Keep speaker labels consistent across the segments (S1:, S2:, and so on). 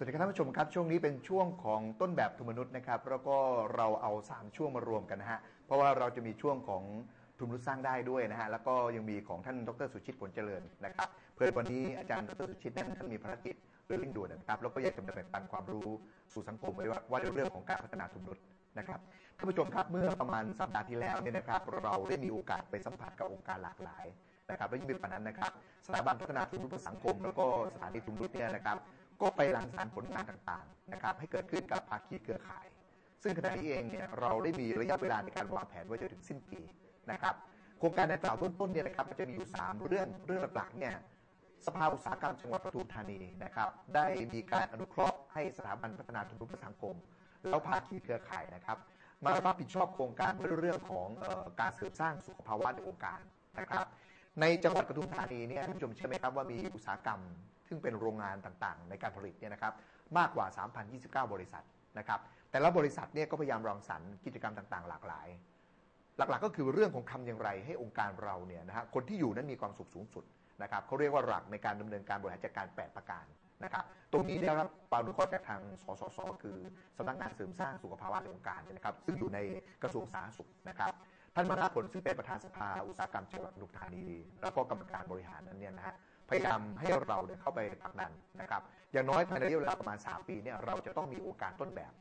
S1: ส
S2: วัสดีครับท่านผู้ชมครับช่วงนี้เป็นช่วงของต้นแบบทุนมนุษย์นะครับแล้วก็เราเอา 3 ช่วงมารวมกันนะฮะเพราะว่าเราจะมีช่วงของทุนมนุษย์สร้างได้ด้วยนะฮะแล้วก็ยังมีของท่านดรสุชิตผลเจริญนะครับเพื่อวันนี้อาจารย์ดรสุชิตนั้นท่านมีภารกิจเรื่องด่วนนะครับแล้วก็อยากจะมาแบ่งปันความรู้สู่สังคมไว้ว่าว่าเรื่องของการพัฒนาทุนมนุษย์นะครับท่านผู้ชมครับเมื่อประมาณสัปดาห์ที่แล้วเนี่ยนะครับเราได้มีโอกาสไปสัมผัสกับองค์การหลากหลายนะครับและยิ่งเป็นปานนั้นนะครับสถาบันพัฒนาทุนมนุษย์สังคม แล้วก็สถานีทุนมนุษย์เนี่ยนะครับ ก็ไปรังสรรค์ผลงานต่างๆนะครับให้เกิดขึ้นกับภาคีเครือข่าย ซึ่งขณะนี้เองเนี่ยเราได้มีระยะเวลาในการวางแผนไว้จนถึงสิ้นปีนะครับโครงการดังกล่าวต้นๆเนี่ยนะครับจะมีอยู่ 3 เรื่องเรื่องหลักๆเนี่ยสภาอุตสาหกรรมจังหวัดปทุมธานีนะครับได้มีการอนุเคราะห์ให้สถาบันพัฒนาทุนเพื่อสังคม แล้วภาคีเครือข่ายนะครับมารับผิดชอบโครงการเรื่องของออการเสริมสร้างสุขภาวะในองค์การนะครับในจังหวัดปทุมธานีเนี่ยท่านผู้ชมเชื่อไหมครับว่ามีอุตสาหกรรม ซึ่งเป็นโรงงานต่างๆ ในการผลิตเนี่ยนะครับมากกว่า 3,029 บริษัทนะครับแต่ละบริษัทเนี่ยก็พยายามรังสรรค์กิจกรรมต่างๆ หลากหลาย หลักๆก็คือเรื่องของทำอย่างไรให้องค์การเราเนี่ยนะฮะคนที่อยู่นั้นมีความสุขสูงสุดนะครับเขาเรียกว่าหลักในการดำเนินการบริหารจัดการ 8 ประการนะครับตรงนี้ได้รับความอนุเคราะห์จากทางสสสคือสำนักงานเสริมสร้างสุขภาวะองค์การนะครับ ซึ่งอยู่ในกระทรวงสาธารณสุขนะครับท่านมนาผลซึ่งเป็นประธานสภาอุตสาหกรรมจังหวัดปทุมธานีแล้วก็กรรมการบริหารนั้นเนี่ยนะฮะ พยายามให้เราเนี่ยเข้าไปผลักดันนะครับ อย่างน้อยภายในระยะเวลาประมาณ 3 ปีเนี่ยเราจะต้องมีองค์การต้นแบบ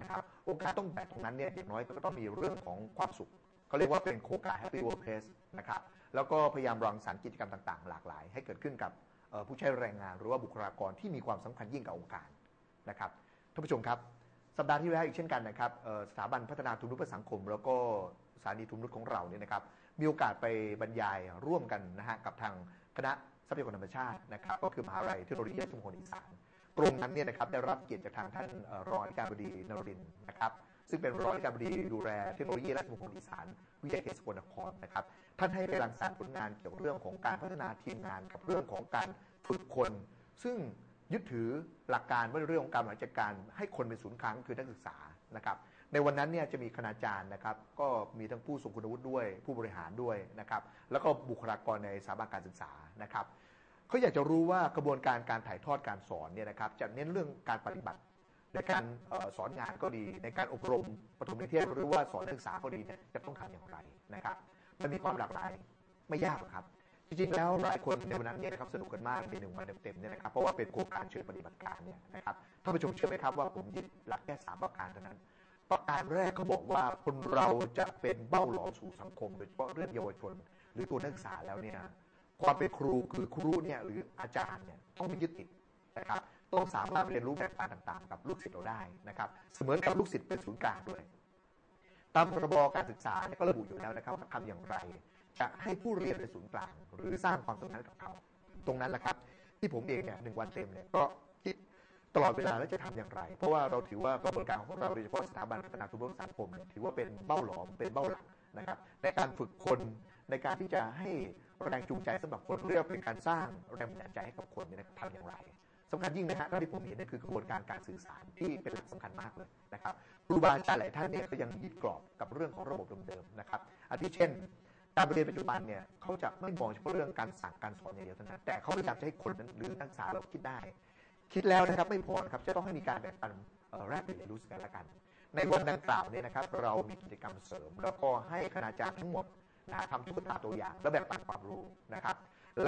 S2: นะครับองค์การต้นแบบตรงนั้นเนี่ยอย่างน้อยก็ต้องมีเรื่องของความสุขเขาเรียกว่าเป็นโคการ Happy Workplace นะครับ แล้วก็พยายามรังสรรค์กิจกรรมต่าง ๆ หลากหลาย ให้เกิดขึ้นกับผู้ใช้แรงงาน หรือว่าบุคลากรที่มีความสำคัญยิ่งกับองค์การนะครับท่านผู้ชมครับ สัปดาห์ที่แล้วอีกเช่นกันนะครับสถาบันพัฒนาทุนนุษยสังคม แล้วก็สถานีทุนนุษของเราเนี่ยนะครับมีโอกาสไปบรรยายร่วมกันนะฮะกับทางคณะ ทรัพยากรธรรมชาตินะครับ ก็คือมหาวิทยาลัยเทคโนโลยีราชมงคลอีสานตรงนั้นเนี่ยนะครับได้รับเกียรติจากทางท่านรองอธิการบดีนรินนะครับซึ่งเป็นรองอธิการบดีดูแลเทคโนโลยีราชมงคลอีสานวิทยาเขตสกลนครนะครับท่านให้ไปรังสรรค์ผลงานเกี่ยวกับเรื่องของการพัฒนาทีมงานกับเรื่องของการฝึกคน ซึ่งยึดถือหลักการว่าเรื่องของการบริหารจัดการให้คนเป็นศูนย์กลางคือนักศึกษานะครับในวันนั้นเนี่ยจะมีคณาจารย์นะครับก็มีทั้งผู้ทรงคุณวุฒิด้วย ผู้บริหารด้วยนะครับแล้วก็บุคลากรในสถาบันการศึกษานะครับ เขาอยากจะรู้ว่ากระบวนการการถ่ายทอดการสอนเนี่ยนะครับจะเน้นเรื่องการปฏิบัติในการออสอนงานก็ดีในการอบรมปฐมนิเทศหรือว่าสอนนักศึกษาก็ดีเนี่ยจะต้องทำอย่างไรนะครับมันมีความหลากหลายไม่ยากครับ จริงๆแล้วหลายคนในวันนั้นเนี่ยนะครับสนุกกันมากในหนึ่งวันเต็มๆเนี่ยนะครับเพราะว่าเป็นโครงการเชิงปฏิบัติการเนี่ยนะครับท่านผู้ชมเชื่อไหมครับว่าผมยึดหลักแค่สามประการเท่านั้นประการแรกเขาบอกว่าคนเราจะเป็นเบ้าหลอมสู่สังคมโดยเฉพาะเรื่องเยาวชน หรือตัวนักศึกษาแล้วเนี่ย ความเป็นครูคือครูเนี่ยหรืออาจารย์เนี่ยต้องไม่ยึดติดนะครับต้องสามารถเรียนรู้แบบการต่างๆ กับลูกศิษย์เราได้นะครับ เสมือนกับลูกศิษย์เป็นศูนย์กลางด้วยตามพรบการศึกษาเนี่ยก็ระบุอยู่แล้วนะครับว่าทำอย่างไร จะให้ผู้เรียนเป็นศูนย์กลาง หรือสร้างความสัมพันธ์กับเขาตรงนั้นแหละครับ ที่ผมเองเนี่ยหนึ่งวันเต็มเนี่ยก็คิดตลอดเวลาแล้วจะทำอย่างไร เพราะว่าเราถือว่ากระบวนการของเราโดยเฉพาะสถาบันพัฒนาทุนร่วมสังคมเนี่ยถือว่าเป็นเบ้าหลอมเป็นเบ้าหลักนะครับ ในการฝึกคนในการที่จะให้ แรงจูงใจสำหรับคนเรียกว่าเป็นการสร้างแรงบันดาลใจให้กับคนเนี่ยนะทำอย่างไรสำคัญยิ่งนะฮะเท่าที่ผมเห็นนี่คือกระบวนการการสื่อสารที่เป็นหลักสำคัญมากเลยนะครับครูบาอาจารย์หลายท่านเนี่ยก็ยังยึดกรอบกับเรื่องของระบบเดิมๆนะครับอาทิเช่น การเรียนปัจจุบันเนี่ยเขาจะไม่มองเฉพาะเรื่องการสั่งการสอนอย่างเดียวเท่านั้นแต่เขาพยายามจะให้คนนั้นหรือนักศึกษาเราคิดได้ คิดแล้วนะครับไม่พอครับจะต้องให้มีการแบ่งปันแลกเปลี่ยนเรียนรู้ซึ่งกันและกัน ในวันดังกล่าวเนี่ยนะครับเรามีกิจกรรมเสริม แล้วก็ให้คณาจารย์ทั้งหมด นะทำตุ๊กตาตัวอย่างแล้วแบ่งปันความรู้นะครับ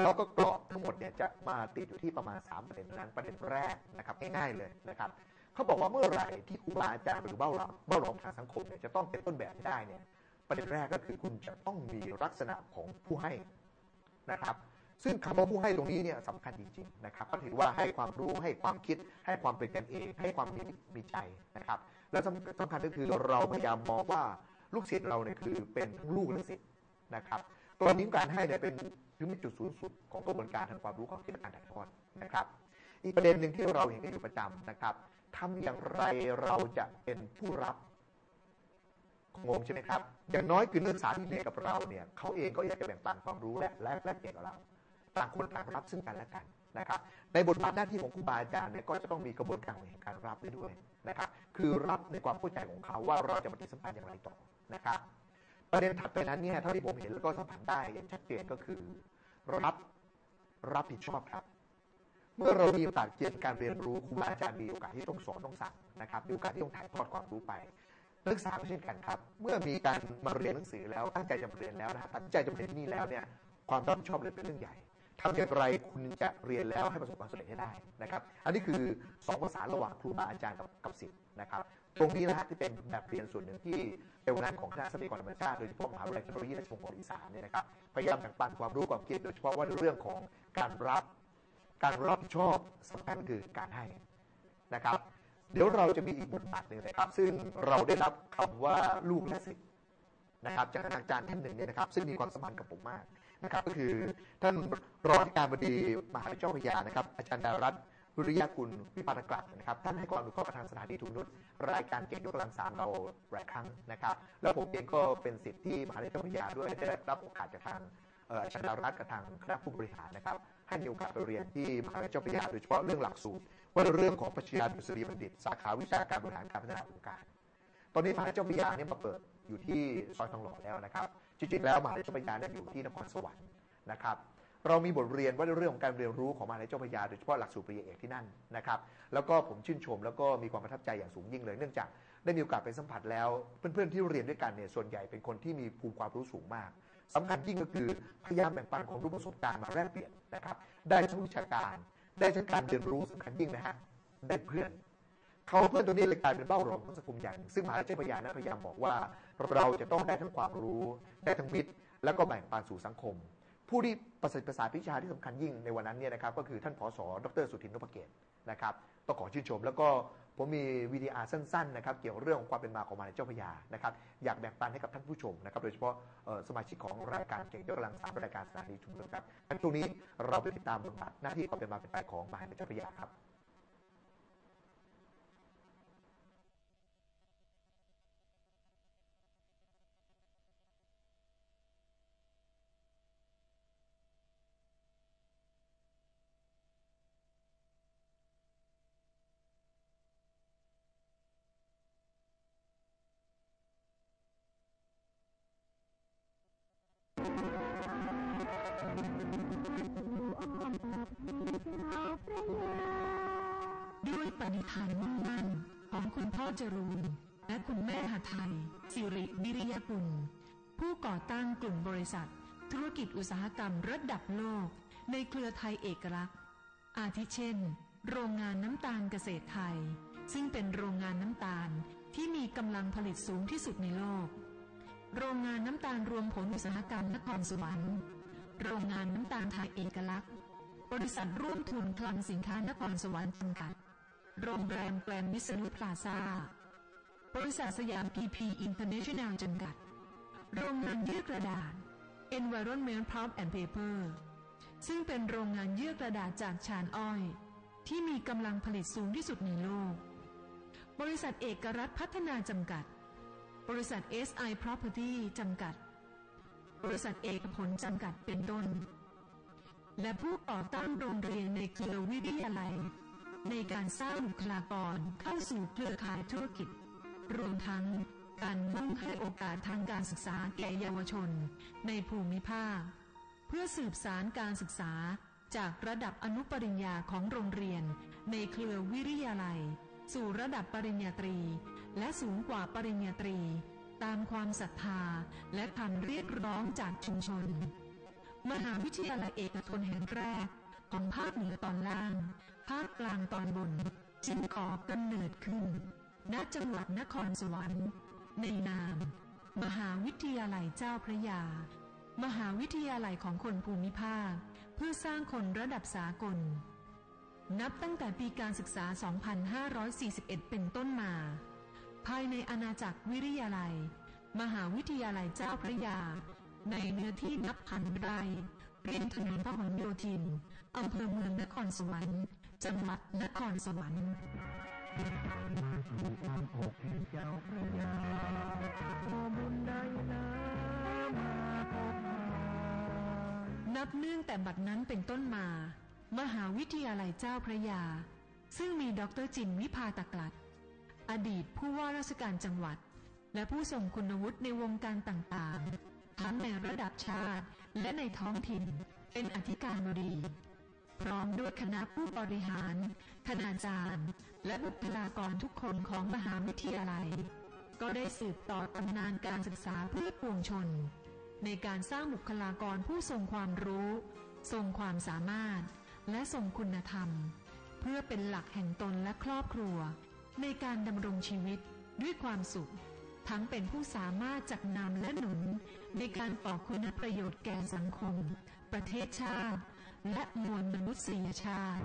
S2: แล้วก็กรอบทั้งหมดเนี่ยจะมาติดอยู่ที่ประมาณ3ประเด็นนั้นประเด็นแรกนะครับง่ายๆเลยนะครับเขาบอกว่าเมื่อไหร่ที่ครูบาอาจารย์หรือเบ้าหลอมเบ้าหลอมทางสังคมเนี่ยจะต้องเป็นต้นแบบได้เนี่ยประเด็นแรกก็คือคุณจะต้องมีลักษณะของผู้ให้นะครับ ซึ่งคำว่าผู้ให้ตรงนี้เนี่ยสำคัญจริงๆนะครับก็ถือว่าให้ความรู้ให้ความคิด ให้ความเป็นกันเอง ให้ความมีมีใจนะครับ และสำสำคัญก็คือเราพยายามมองว่าลูกศิษย์เราเนี่ยคือเป็นลูกและศิษย์ นะครับ ตัวนี้การให้เนี่ยเป็นคือเป็นจุดสูงสุดของกระบวนการทางความรู้ความคิดการถ่ายทอดนะครับ อีกประเด็นหนึ่งที่เราเห็นกันอยู่ประจำนะครับทำอย่างไรเราจะเป็นผู้รับงงใช่ไหมครับ อย่างน้อยคือนักศึกษาที่เรียนกับเราเนี่ยเขาเองก็อยากจะแบ่งปันความรู้และแลกเปลี่ยนกับเราต่างคนต่างรับซึ่งกันและกันนะครับ ในบทบาทหน้าที่ของครูบาอาจารย์เนี่ยก็จะต้องมีกระบวนการในการรับไปด้วยนะครับ คือรับในความเข้าใจของเขาว่าเราจะปฏิสัมพันธ์อย่างไรต่อนะครับ ประเด็นถัดไปนั้นเนี่ยเท่าที่ผมเห็นแล้วก็สัมผัสได้อย่างชัดเจนก็คือ รับรับผิดชอบครับ เมื่อเรามีโอกาสเรียนการเรียนรู้ครูบาอาจารย์มีโอกาสที่ต้องสอนต้องสั่งนะครับมีโอกาสที่ต้องถ่ายทอดความรู้ไปนักศึกษาก็เช่นกันครับ เมื่อมีการมาเรียนหนังสือแล้วตั้งใจจะเรียนแล้วนะตั้งใจจะเรียนนี่แล้วเนี่ยความรับผิดชอบเลยเป็นเรื่องใหญ่ ทำอย่างไรคุณจะเรียนแล้วให้ประสบความสำเร็จให้ได้นะครับ อันนี้คือสองภาษาระหว่างครูบาอาจารย์กับกับศิษย์นะครับ ตรงนี้นะฮะที่เป็นแบบเรียนส่วนหนึ่งที่เป็นงานของคณะทรัพยากรธรรมชาติโดยเฉพาะมหาวิทยาลัยเทคโนโลยีราชมงคลอีสานเนี่ยนะครับพยายามแบ่งปันความรู้ความคิดโดยเฉพาะว่าเรื่องของการรับการรับผิดชอบสำคัญคือการให้นะครับ เดี๋ยวเราจะมีอีกบทบาทหนึ่งนะครับ ซึ่งเราได้รับคำว่าลูกและศิษย์นะครับจากอาจารย์ท่านหนึ่งเนี่ยนะครับ ซึ่งมีความสัมพันธ์กับผมมาก นะครับก็คือท่านรองการบดีมหาวิทยาลัยเจ้าพระยานะครับ อาจารย์ดารัตน์วิริยากุลวิปานกลักนะครับท่านให้ความรู้ข้อประทานสถานีทุนนุษย์รายการเก่งยกกำลังสามเราหลายครั้งนะครับ แล้วผมเองก็เป็นสิทธิ์ที่มหาวิทยาลัยเจ้าพระยาด้วยได้รับโอกาสจากทางเอ่ออาจารย์ดารัตน์กับทางคณะผู้บริหารนะครับให้มีโอกาสไปเรียนที่มหาวิทยาลัยเจ้าพระยาโดยเฉพาะเรื่องหลักสูตรว่าเรื่องของปรัชญาดุษฎีบัณฑิต สาขาวิชาการบริหารการพัฒนาองค์การ ตอนนี้มหาเจ้าพระยาเนี่ยมาเปิดอยู่ที่ซอยทองหล่อแล้วนะครับ จริงๆแล้วมหาเจ้าพระยาเนี่ยอยู่ที่นครสวรรค์นะครับเรามีบทเรียนว่าเรื่องของการเรียนรู้ของมหาลัยเจ้าพระยาโดยเฉพาะหลักสูตรปริญญาเอกที่นั่นนะครับ แล้วก็ผมชื่นชมแล้วก็มีความประทับใจอย่างสูงยิ่งเลย เนื่องจากได้มีโอกาสไปสัมผัสแล้ว เพื่อนๆที่เรียนด้วยกันเนี่ยส่วนใหญ่เป็นคนที่มีภูมิความรู้สูงมากสำคัญยิ่งก็คือพยายามแบ่งปันความรู้ประสบการณ์มาแลกเปลี่ยนนะครับ ได้ทั้งวิชาการ ได้ทั้งการเรียนรู้สำคัญยิ่งนะฮะได้เพื่อน เขาเพื่อนตัวนี้เลยกลายเป็นเบ้าหลอมของสังคมอย่างหนึ่งซึ่งมหาเจ้าพระยานะพยายามบอกว่า เราจะต้องได้ทั้งความรู้ได้ทั้งมิตรแล้วก็แบ่งปันสู่สังคม ผู้ที่ประสิทธิ์ประสาทวิชาที่สำคัญยิ่งในวันนั้นเนี่ยนะครับก็คือท่านผอดรสุทินนพเกตนะครับต้องขอชื่นชม แล้วก็ผมมีวีดีอาร์สั้นๆนะครับเกี่ยวกับเรื่องของความเป็นมาของมหาเจ้าพระยานะครับอยากแบ่งปันให้กับท่านผู้ชมนะครับโดยเฉพาะสมาชิกของรายการเก่งยกกำลังสามรายการสถานีชุมชนครับในช่วงนี้เราไปติดตามบทบาทหน้าที่ความเป็นมาเป็นไปของมหาเจ้าพระยาครับ
S3: จรูนและคุณแม่หไทยสิริวิริยกุล ผู้ก่อตั้งกลุ่มบริษัท ธุรกิจอุตสาหกรรมระดับโลก ในเครือไทยเอกลักษณ์ อาทิเช่น โรงงานน้ำตาลเกษตรไทย ซึ่งเป็นโรงงานน้ำตาลที่มีกำลังผลิตสูงที่สุดในโลก โรงงานน้ำตาลรวมผลอุตสาหกรรมนครสวรรค์โรงงานน้ำตาลไทยเอกลักษณ์ บริษัทร่วมทุนคลังสินค้านครสวรรค์จำกัด โรงแรมแกรมมิสนุพลาซาบริษัทสยามพีพีอินเตอร์เนชั่นแนลจำกัด โรงงานเยื่อกระดาษ Environment Pulp and Paper ซึ่งเป็นโรงงานเยื่อกระดาษจากชานอ้อย ที่มีกำลังผลิตสูงที่สุดในโลก บริษัทเอกรัฐพัฒนาจำกัด บริษัท SI Property จำกัด บริษัทเอกผลจำกัดเป็นต้น และผู้ก่อตั้งโรงเรียนในเครือวิทยาลัย ในการสร้างบุคลากรเข้าสู่เครือข่ายธุรกิจ รวมทั้งการมุ่งให้โอกาสทางการศึกษาแก่เยาวชน ในภูมิภาค เพื่อสืบสารการศึกษาจากระดับอนุปริญญาของโรงเรียน ในเครือวิทยาลัย สู่ระดับปริญญาตรี และสูงกว่าปริญญาตรี ตามความศรัทธาและคำเรียกร้องจากชุมชน มหาวิทยาลัยเอกชนแห่งแรกของภาคเหนือตอนล่าง ภาคกลางตอนบน จึงก่อกำเนิดขึ้น ณ จังหวัดนครสวรรค์ ในนาม มหาวิทยาลัยเจ้าพระยา มหาวิทยาลัยของคนภูมิภาค เพื่อสร้างคนระดับสากล นับตั้งแต่ปีการศึกษา 2541 เป็นต้นมา ภายในอาณาจักรวิทยาลัย มหาวิทยาลัยเจ้าพระยา ในเนื้อที่นับพันไร่ริมถนนพหลโยธิน อำเภอเมืองนครสวรรค์ จังหวัดนครสวรรค์นับเนื่องแต่บัดนั้นเป็นต้นมา มหาวิทยาลัยเจ้าพระยา ซึ่งมีดรจิมวิพาตกลัด อดีตผู้ว่าราชการจังหวัด และผู้ทรงคุณวุฒิในวงการต่างๆ ทั้งในระดับชาติและในท้องถิ่น เป็นอธิการบดี พร้อมด้วยคณะผู้บริหารคณาจารย์ และบุคลากรทุกคนของมหาวิทยาลัย ก็ได้สืบต่อตำนานการศึกษาเพื่อปวงชน ในการสร้างบุคลากรผู้ทรงความรู้ ทรงความสามารถ และทรงคุณธรรม เพื่อเป็นหลักแห่งตนและครอบครัว ในการดำรงชีวิตด้วยความสุข ทั้งเป็นผู้สามารถจักนำและหนุน ในการก่อคุณประโยชน์แก่สังคม ประเทศชาติ และมวลมนุษยชาติ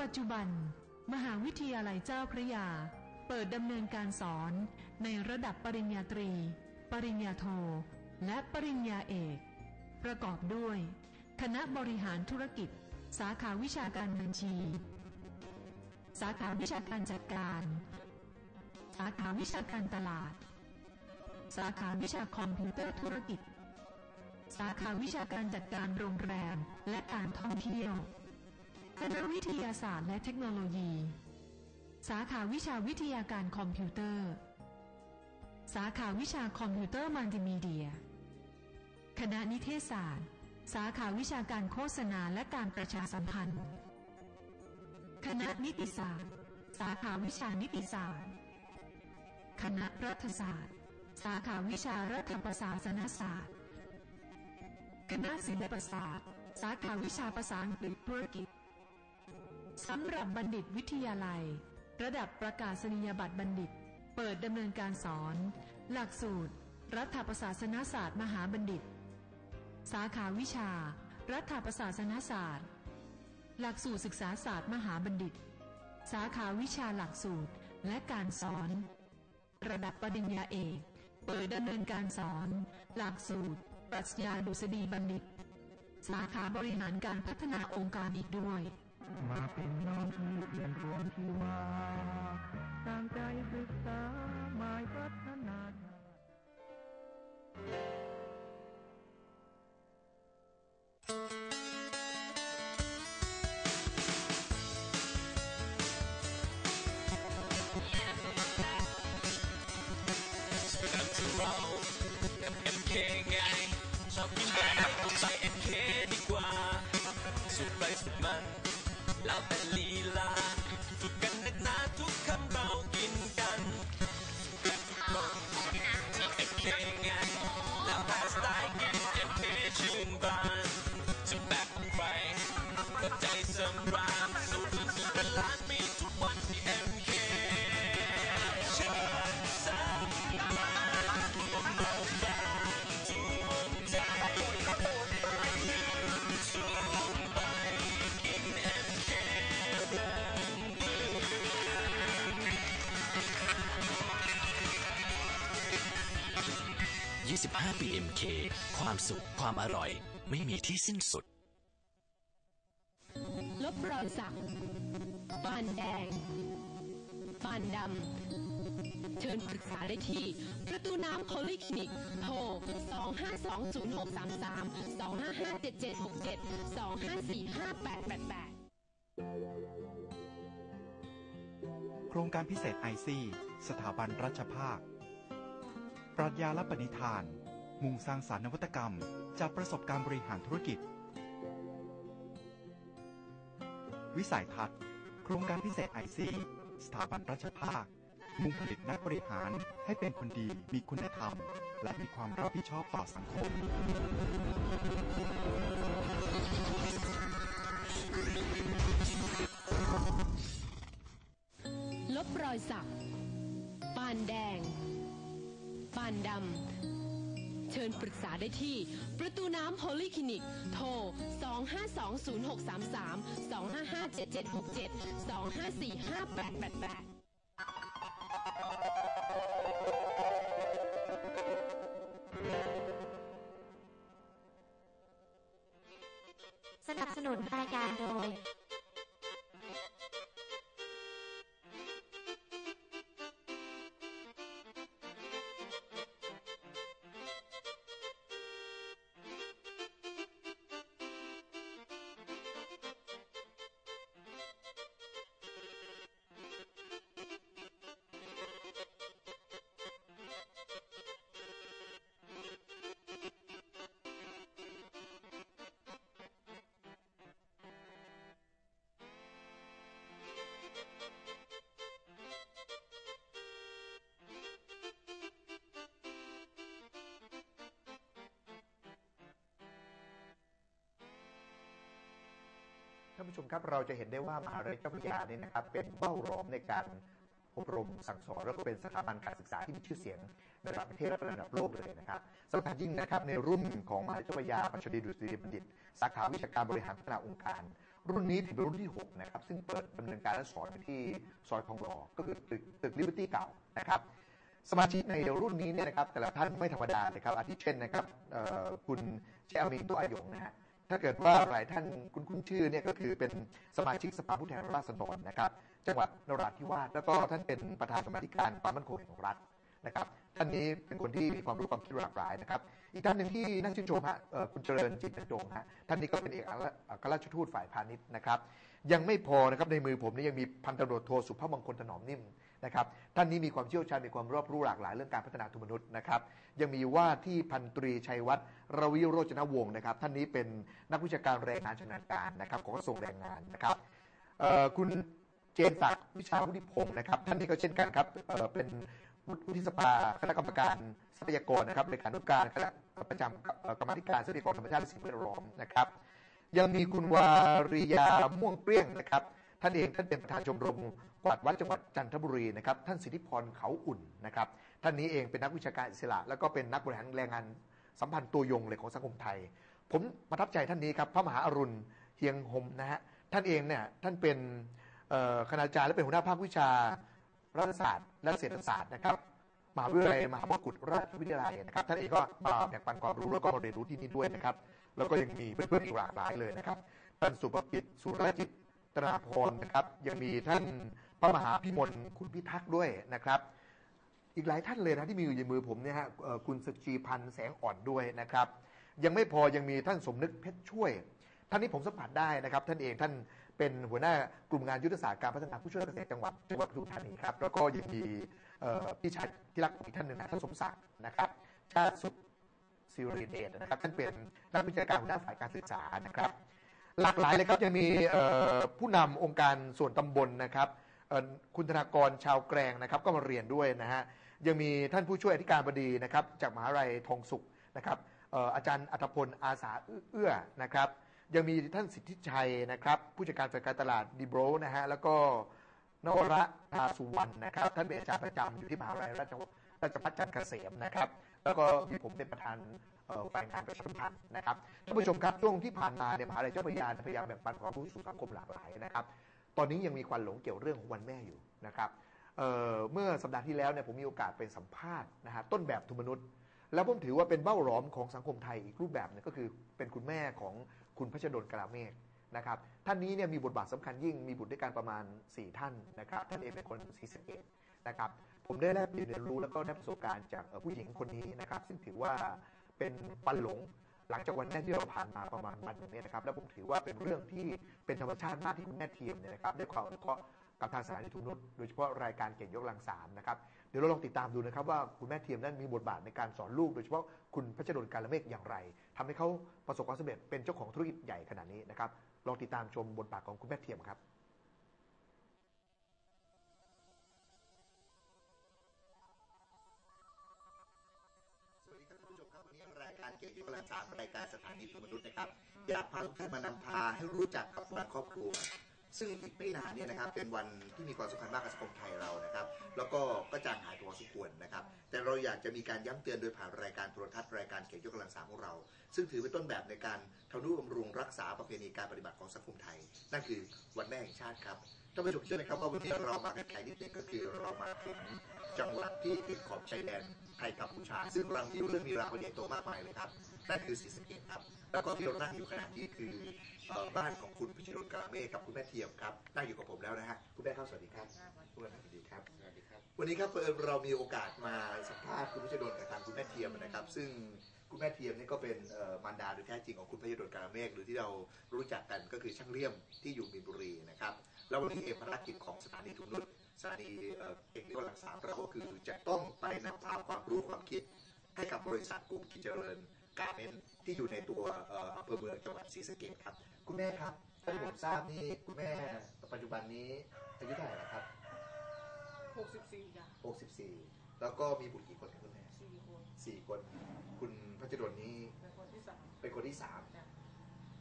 S3: ปัจจุบัน มหาวิทยาลัยเจ้าพระยา เปิดดำเนินการสอนในระดับปริญญาตรี ปริญญาโท และปริญญาเอก ประกอบด้วย คณะบริหารธุรกิจ สาขาวิชาการบัญชี สาขาวิชาการจัดการ สาขาวิชาการตลาด สาขาวิชาคอมพิวเตอร์ธุรกิจ สาขาวิชาการจัดการโรงแรมและการท่องเที่ยว คณะวิทยาศาสตร์และเทคโนโลยี สาขาวิชาวิทยาการคอมพิวเตอร์ สาขาวิชาคอมพิวเตอร์มัลติมีเดีย คณะนิเทศศาสตร์ สาขาวิชาการโฆษณาและการประชาสัมพันธ์ คณะนิติศาสตร์ สาขาวิชานิติศาสตร์ คณะรัฐศาสตร์ สาขาวิชารัฐประศาสนศาสตร์ คณะศิลปศาสตร์ สาขาวิชาภาษาอังกฤษธุรกิจสำหรับบัณฑิตวิทยาลัย ระดับประกาศนียบัตรบัณฑิต เปิดดำเนินการสอน หลักสูตร รัฐประศาสนศาสตร์ มหาบัณฑิต สาขาวิชา รัฐประศาสนศาสตร์ หลักสูตรศึกษาศาสตร์มหาบัณฑิต สาขาวิชาหลักสูตรและการสอน ระดับปริญญาเอก เปิดดำเนินการสอน หลักสูตร ปรัชญาดุษฎีบัณฑิต สาขาบริหารการพัฒนาองค์การอีกด้วย
S4: มาเป็นน้องที่เพื่อนรวมชีวาตั้งใจศึกษาหมายพัฒนา
S5: สุขความอร่อย ไม่มีที่สิ้นสุด
S6: ลบรอยสักบ้านแดงบ้านดำ เชิญปรึกษาได้ที่ ประตูน้ำโพลิคลินิกโทร 2520633 2557767 2545888
S7: โครงการพิเศษไอซีสถาบันรัชภาค ปรัชญาและปณิธาน มุ่งสร้างสารรค์นวัตกรรม จากประสบการณ์บริหารธุรกิจ วิสัยทัศน์ โครงการพิเศษไอซีสถาบันราชภาค มุ่งผลิตนักบริหารให้เป็นคนดีมีคุณธรรม และมีความรับผิดชอบต่อสังคม
S6: ลบรอยสัก ปานแดง ปานดำ เชิญปรึกษาได้ที่ ประตูน้ำโพลีคลินิก โทร 2520633 2557767 2545888า
S2: นผู้ชมครับเราจะเห็นได้ว่ามหาวิทยาลัยเจ้าพระยาเนี่ยนะครับเป็นเป้าหลอมในการอบรมสั่งสอนแล้วก็เป็นสถาบันการศึกษาที่มีชื่อเสียงในระดับประเทศและระดับโลกเลยนะครับสำคัญยิ่งนะครับในรุ่นของมหาวิทยาลัยเจ้าพยาปัจจุบันดุษฎีบัณฑิต สาขาวิชาการบริหารพัฒนาองค์การ รุ่นนี้ถือเป็นรุ่นที่ 6 นะครับ ซึ่งเปิดดำเนินการและสอนที่ซอยทองหล่อก็คือตึกตึกลิเวอร์ตี้เก่านะครับสมาชิกในรุ่นนี้เนี่ยนะครับแต่ละท่านไม่ธรรมดาเลยครับอาทิเช่นนะครับคุณเชอมิงตัวอายงนะฮะ ถ้าเกิดว่าหลายท่านคุณคุ้นชื่อเนี่ยก็คือเป็นสมาชิกสภาผู้แทนราษฎรนะครับ จังหวัดนราธิวาสแล้วก็ท่านเป็นประธานกรรมาธิการความมั่นคงแห่งรัฐนะครับท่านนี้เป็นคนที่มีความรู้ความคิดหลากหลายนะครับ อีกท่านหนึ่งที่น่าชื่นชมฮะคุณเจริญจิตบรรจงฮะท่านนี้ก็เป็นเอกอัครราชทูตฝ่ายพาณิชย์นะครับ ยังไม่พอนะครับในมือผมนี่ยังมีพันตำรวจโทสุภาพมงคลถนอมนิ่ม นะครับท่านนี้มีความเชี่ยวชาญมีความรอบรู้หลากหลายเรื่องการพัฒนาทุนมนุษย์นะครับยังมีว่าที่พันตรีชัยวัฒน์รวิโรจนวงศ์นะครับ ท่านนี้เป็นนักวิชาการแรงงานชำนาญการนะครับของกระทรวงแรงงานนะครับคุณเจนศักดิ์วิชาวุฒิพงศ์นะครับ ท่านนี้ก็เช่นกันครับเป็นวุฒิสภาคณะกรรมการทรัพยากรนะครับเลขานุการคณะประจำกรรมธิการทรัพยากรธรรมชาติและสิ่งแวดล้อมนะครับ ยังมีคุณวาริยาม่วงเปรี้ยงนะครับ ท่านเองท่านเป็นประธานชมรมกวาดวัดจังหวัดจันทบุรีนะครับท่านสิทธิพรเขาอุ่นนะครับท่านนี้เองเป็นนักวิชาการอิสระ แล้วก็เป็นนักบริหารแรงงานสัมพันธ์ตัวยงเลยของสังคมไทย ผมประทับใจท่านนี้ครับพระมหาอรุณเฮียงหมนะฮะท่านเองเนี่ยท่านเป็นคณาจารย์และเป็นหัวหน้าภาควิชารัฐศาสตร์ และเศรษฐศาสตร์นะครับมหาวิทยาลัยมหามกุฏราชวิทยาลัยนะครับท่านเองก็มาแบ่งปันความรู้แล้วก็มาเรียนรู้ที่นี่ด้วยนะครับ แล้วก็ยังมีเพื่อนๆอีกหลากหลายเลยนะครับท่านสุภกิจสุรจิต ตราพรนะครับ ยังมีท่านพระมหาพิมลคุณพิทักษ์ด้วยนะครับ อีกหลายท่านเลยนะที่มีอยู่ในมือผมเนี่ยฮะคุณสจีพันธ์แสงอ่อนด้วยนะครับ ยังไม่พอยังมีท่านสมนึกเพชรช่วย ท่านนี้ผมสัมผัสได้นะครับ ท่านเองท่านเป็นหัวหน้ากลุ่มงานยุทธศาสตร์การพัฒนาผู้ช่วยเกษตรจังหวัดจังหวัดปทุมธานีครับแล้วก็ยังมีพี่ชายที่รักอีกท่านหนึ่งนะท่านสมศักดิ์นะครับชาติสุขซิริเดชนะครับท่านเป็นนักวิชาการหัวหน้าฝ่ายการศึกษานะครับ หลากหลายเลยครับยังมีผู้นำองค์การส่วนตำบลนะครับคุณธนากรชาวแกรงนะครับ ก็มาเรียนด้วยนะฮะยังมีท่านผู้ช่วยอธิการบดีนะครับจากมหาวิทยาลัยทองสุขนะครับอาจารย์อัธพลอาสาเอื้อนะครับ ยังมีท่านสิทธิชัยนะครับ ผู้จัดการฝ่ายการตลาดดีโบรนะฮะแล้วก็นวระตาสุวรรณนะครับ ท่านเป็นอาจารย์ประจำอยู่ที่มหาวิทยาลัยราชราชภัฏจันทร์เกษมนะครับ แล้วก็มีผมเป็นประธาน เอ่อฝ่ายงานประชาสัมพันธ์นะครับท่านผู้ชมครับช่วงที่ผ่านมาเนี่ยมหาลัยเจ้าพระยาพยายามแบ่งปันความรู้สู่สังคมหลากหลายนะครับ ตอนนี้ยังมีควันหลงเกี่ยวเรื่องของวันแม่อยู่นะครับเเมื่อสัปดาห์ที่แล้วเนี่ยผมมีโอกาสไปสัมภาษณ์นะฮะต้นแบบทุมนุษย์ แล้วผมถือว่าเป็นเบ้าหลอมของสังคมไทยอีกรูปแบบหนึงก็คือเป็นคุณแม่ของคุณพระชดลกลาเมฆนะครับท่านนี้เนี่ยมีบทบาทสำคัญยิ่งมีบุตรด้วยกันประมาณ 4 ท่านนะครับท่านเองเป็นคนศรีสะเกษนะครับผมได้แลกเปลี่ยนเรียนรู้แล้วก็ได้ประสบการณ์จากผู้หญิงคนนี้นะครับ ซึ่งถือว่า เป็นปันหลง หลังจากวันแม่ที่เราผ่านมาประมาณวันนึงเนี่ยนะครับ แล้วผมถือว่าเป็นเรื่องที่เป็นธรรมชาติมากที่คุณแม่ทีมเนี่ยนะครับได้ความเคาะกับทางสถานีทุนนุษย์โดยเฉพาะรายการเก่งยกลังสามนะครับเดี๋ยวเราลองติดตามดูนะครับว่าคุณแม่เทียมนั้นมีบทบาทในการสอนลูก โดยเฉพาะคุณพัชรดลการละเมฆอย่างไรทำให้เขาประสบความสำเร็จเป็นเจ้าของธุรกิจใหญ่ขนาดนี้นะครับ
S8: ลองติดตามชมบทบาทของคุณแม่เทียมครับ
S2: เกี่ยวกับกำลังสามรายการสถานีมนุษย์นะครับอยากพาทุกท่านมานำพาให้รู้จักกับวันครอบครัว ซึ่งอีกไม่นานเนี่ยนะครับ เป็นวันที่มีความสำคัญมากกับสังคมไทยเรานะครับ แล้วก็ก็จางหายไปพอสมควรนะครับ แต่เราอยากจะมีการย้ำเตือนโดยผ่านรายการโทรทัศน์รายการเกี่ยกกำลังสามของเรา ซึ่งถือเป็นต้นแบบในการทำนุบำรุงรักษาประเพณีการปฏิบัติของสังคมไทย นั่นคือวันแม่แห่งชาติครับท่านผู้ชมเชื่อไหมครับว่าวันนี้เรามาไกลนิดนึงก็คือเรามาถึงจังหวัดที่ติดขอบชายแดนไทยกัมพูชา ซึ่งเราที่เรื่องมีราวใหญ่โตมากมายเลยครับ นั่นคือศรีสะเกษครับ แล้วก็ที่เรานั่งอยู่ขณะนี้คือเอ่อบ้านของคุณพิชิตรกาเมฆกับคุณแม่เทียมครับนั่งอยู่กับผมแล้วนะฮะคุณแม่ครับสวัสดีครับคุณแม่สวัสดีครับ สวัสดีครับ วันนี้ครับเผอิญเรามีโอกาสมาสัมภาษณ์คุณพิชิตรกับทางคุณแม่เทียมนะครับ ซึ่งคุณแม่เทียมนี่ก็เป็นเอ่อมารดาโดยแท้จริงของคุณพิชิตรกาเมฆหรือที่เรารู้จักกันก็คือช่างเลี่ยมที่อยู่มีนบุรีนะครับแล้ววันนี้เองภารกิจของสถานีทุนนุชสถานีเอ่อเอกที่กำลังสามเราก็คือจะต้องไปนำพาความรู้ความคิดให้กับบริษัทกรุงกิจเจริญ การเมนต์ที่อยู่ในตัวเอ่ออำเภอเมืองจังหวัดศรีสะเกษครับ คุณแม่ครับถ้าที่ผมทราบนี่คุณแม่ปัจจุบันนี้อายุเท่าไหร่นะครับ
S9: 64จ้ะ
S2: 64 แล้วก็มีบุตรกี่คนครับคุณแม่
S9: 4คน
S2: สี่คน คุณพัชรดลนี้
S9: เป็นคนที่สาม
S2: เป็นคนที่สาม
S9: จ้ะ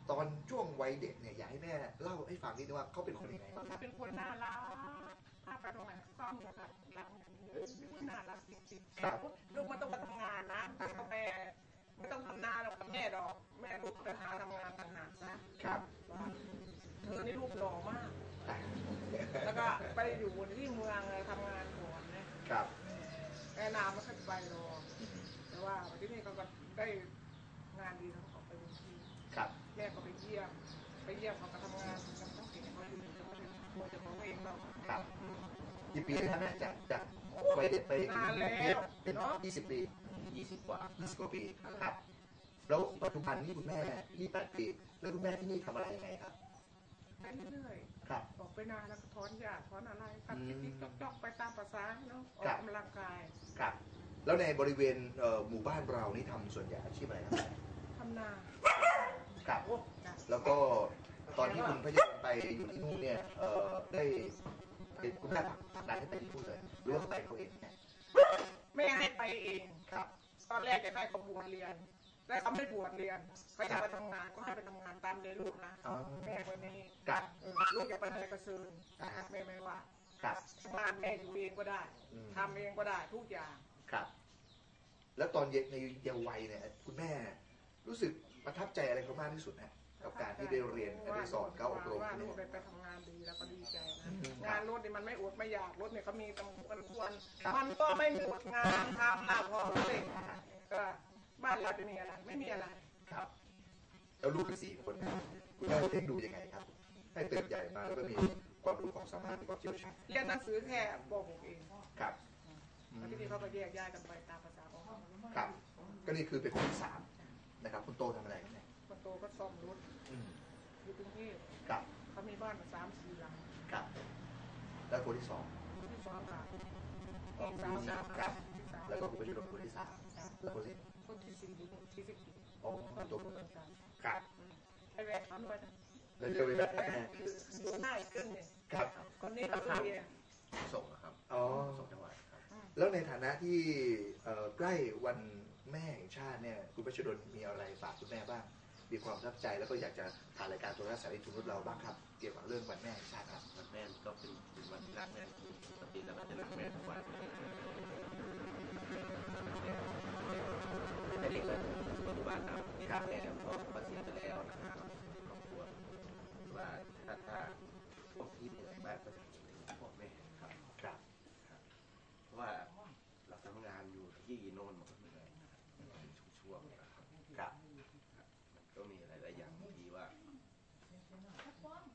S2: ตอนช่วงวัยเด็กเนี่ยอยากให้แม่เล่าให้ฟังนิดนึงว่าเขาเป็นคนยังไง
S9: เขาเป็นคนน่ารักถ้าไปตรงไหนก็มีค่ะรักเป็นคนน่ารักจริงๆ
S2: ครับ
S9: ลูกไม่ต้องมาทำงานนะแม่ ไม่ต้องทำหน้าหรอกแม่ดอกแม่ลูกไปหาทำงานต่างหากซะ
S2: ครับ
S9: เธอนี่ลูกหล่อมาก แล้วก็ไปอยู่ที่เมืองเลยทำงานก่อนนะครับแม่นามไม่ค่อยไปหรอกแต่ว่าที่นี่เขาก็ได้งานดีทั้งเขาไปที่
S2: ครับ
S9: แม่ก็ไปเยี่ยม ไปเยี่ยมเขาก็ทำงานกันต้องเก่งเขาอยู่ตัวจะของเองเรา
S2: ครับกี่ปีแล้วแม่จากจากวัยเด็กไป
S9: นานแล้ว
S2: เป็น
S9: นาะ
S2: ยี่สิบปี
S9: ยี่สิบกว่า
S2: ยี่สิบกว่าปีครับแล้วปัจจุบันนี้คุณแม่ยี่แปดปีแล้วคุณแม่ที่นี่ทำอะไรยังไงครับ
S9: ไปเรื่อย
S2: ครับ
S9: ๆออกไปนานแล้วก็ถอนหญ้าถอนอะไรตัด
S2: อืม
S9: ติ๊กๆจอกๆไปตามภาษาเนาะออ
S2: ครั
S9: ก
S2: บ
S9: กำลังกาย
S2: ครับแล้วในบริเวณเอ่อหมู่บ้านเรานี่ทำส่วนใหญ่อาชีพอะไรครับ
S9: ทำนา
S2: ครับ
S9: โอ้จ้ะ
S2: แล้วก็ตอนที่คุณพยาไปอยู่ที่นู่นเนี่ยเอ่อได้เป็นคุณแม่ผลักดันให้ไปที่นู่นเลยหรือว่าไปเขาเองเนี่ย
S9: แม่ให้ไปเอง
S2: ครับ
S9: ตอนแรกจะให้เขาบวชเรียนแต่เขาไม่บวชเรียนเขาอยากไปทำงานก็ให้ไปทำงานตามใจลูกนะ
S2: อ๋อ
S9: แม่คนนี้
S2: ครับ
S9: เออลูกอยากไปไหนก็ซื้อแม่ไม่ว่า
S2: ครับ
S9: งานแม่อยู่เองก็ได้
S2: อืม
S9: ทำเองก็ได้ทุกอย่าง
S2: ครับ แล้วตอนเย็นในเยาว์วัยเนี่ยคุณแม่รู้สึกประทับใจอะไรเขามากที่สุดนะ กับการที่ได้เรียนได้สอนเขาอบรม
S9: ว่า
S2: เนี่
S9: ลูก
S2: ย
S9: ได้ไปทำงานดีแล้วก็ดีใจนะ
S2: อืม
S9: งานรถนี่มันไม่อดไม่อยากรถเนี่ยเขามีตำควรควรมันก็ไม่หมดงานทำหนักพอเลยก็บ้านเราจะมีอะไรไม่มีอะไร
S2: ครับแล้วลูกทั้งสี่คนเนี่ยคุณแม่เลี้ยงดูยังไงครับ ให้เติบใหญ่มาแล้วก็มีความรู้ความสามารถมีความเชี่ยวชาญ
S9: เรียนหนังสือแค่ป .6 เอง
S2: ครับ
S9: แล้วทีนี้เขาก็แยกย้ายกันไปตามภาษาของเขา
S2: ครับ ก็นี่คือเป็นคนที่สามนะครับคุณโตทำอะไรเนี่ย
S9: คน โตก็ซ่อมรถ
S2: อืม
S9: อยู่กรุงเทพ
S2: ครับ
S9: เขามีบ้านมาสามสี่หลัง
S2: ครับ แล้วคนที่สอง
S9: ที่สองค่ะออกสามสาม
S2: ครับ
S9: ที่สาม
S2: แล้วก็คุณเป็นคนที่สามแล้วคนที่
S9: คนที่สี่ที่สิบ
S2: อ๋อตัวครับ
S9: ไอ้แหวกทำไปนะ
S2: แล้วเจอไปแบบ
S9: แหวกคือดูง่ายขึ้นเนี่ย
S2: ครับ
S9: คนนี้ก็คือเรียน
S10: ส่งนะครับ
S2: อ๋อ
S10: ส่งจังหวัดครับ
S2: แล้วในฐานะที่เอ่อใกล้วันแม่แห่งชาติเนี่ย คุณพัชรดลมีอะไรฝากคุณแม่บ้าง มีความทับใจแล้วก็อยากจะถ่ายรายการตัวนักสายทุนรุ่นเราบ้างครับ เกี่ยวกับเรื่องวันแม่แห่งชาติครับ
S10: วันแม่ก็เป็นเป็นวันที่รักแม่ปกติแล้วก็จะรักแม่ทุกวันแต่เด้เกิดปัจจุบันครับครับแม่ก็มาเสียไปแล้วนะครับครอบครัวว่าถ้าถ้าพวกที่เหนื่อยมากก็จะคิดถึงพ่อแม่ครับ
S2: ครับ
S10: เพราะว่าเราทำงานอยู่ที่โน่นมันก็เหนื่อยเป็นช่วงๆนะครับ
S2: ครับ
S10: มันก็มีหลายๆอย่างที่ว่า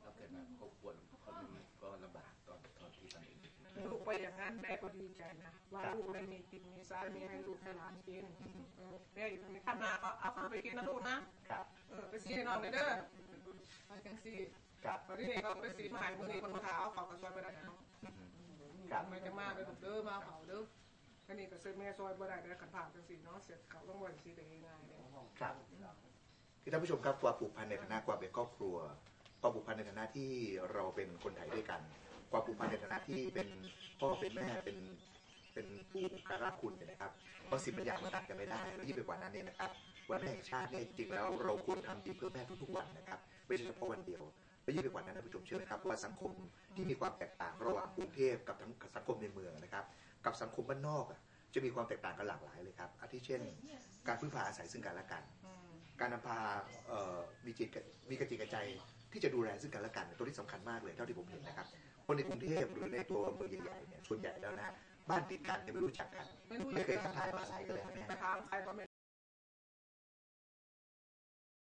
S10: เราเกิดมาครอบครัวคนหนึงก็ลำบากตอนตอนที่ทำเอง
S9: ลู กไปอย่างนั้นแม่ก็ดีใจนะว่าลูกได้มีกินมีสายมีให้ลูกให้หลานกินเออแม่อยู่ในข้างหน้าก็เอาข้าวไปกินนะลูกนะครับเออไปซีให้น้องหน่อยเด้อไปจังซี
S2: ครับ
S9: ตอนนี้เนี่ยเขาไปซีมาใหายมือนี้คนมาขาวเขาก็ซอยไปได้นะ
S2: ครับ
S9: ไม่จะมาไปถูกเด้อมาเผาเด้ออันนี้ก็ซื้อแม่ซอยบ่ได้ได้ขันผ่านจังสีเนาะเสร็จเขาต้องวันสีได้ง่ายๆเลย
S2: ครับคือท่านผู้ชมครับความผูกพันในฐานะความเป็นครอบครัวความผูกพันในฐานะที่เราเป็นคนไทยด้วยกัน ความผูกพันในฐานะที่เป็นพ่อเป็นแม่เป็นเป็นผู้รักคุณเนี่ยนะครับบางสิ่งบางอย่างมันตัดกันไม่ได้และยิ่งไปกว่านั้นเนี่ยนะครับวันแม่แห่งชาติเนี่ยจริงๆแล้วเราควรทำดีเพื่อแม่ทุกๆวันนะครับไม่ใช่เฉพาะวันเดียวและยิ่งไปกว่านั้นท่านผู้ชมเชื่อไหมครับว่าสังคมที่มีความแตกต่างระหว่างกรุงเทพกับทั้งสังคมในเมืองนะครับ กับสังคมบ้านนอกอะจะมีความแตกต่างกันหลากหลายเลยครับอาทิเช่น การพึ่งพาอาศัยซึ่งกันและกัน การนำพาเอ่อมีจิตมีกระจิกระใจที่จะดูแลซึ่งกันและกันตัวนี้สำคัญมากเลยเท่าที่ผมเห็นนะครับ คนในกรุงเทพหรือในตัวเมืองใหญ่ๆเนี่ยส่วนใหญ่แล้วนะ บ้านติดกันเนี่ยไม่รู้จักกัน ไม่เคยทักทายภาษากันเลยนะ
S9: ไปถามใครก็ไม่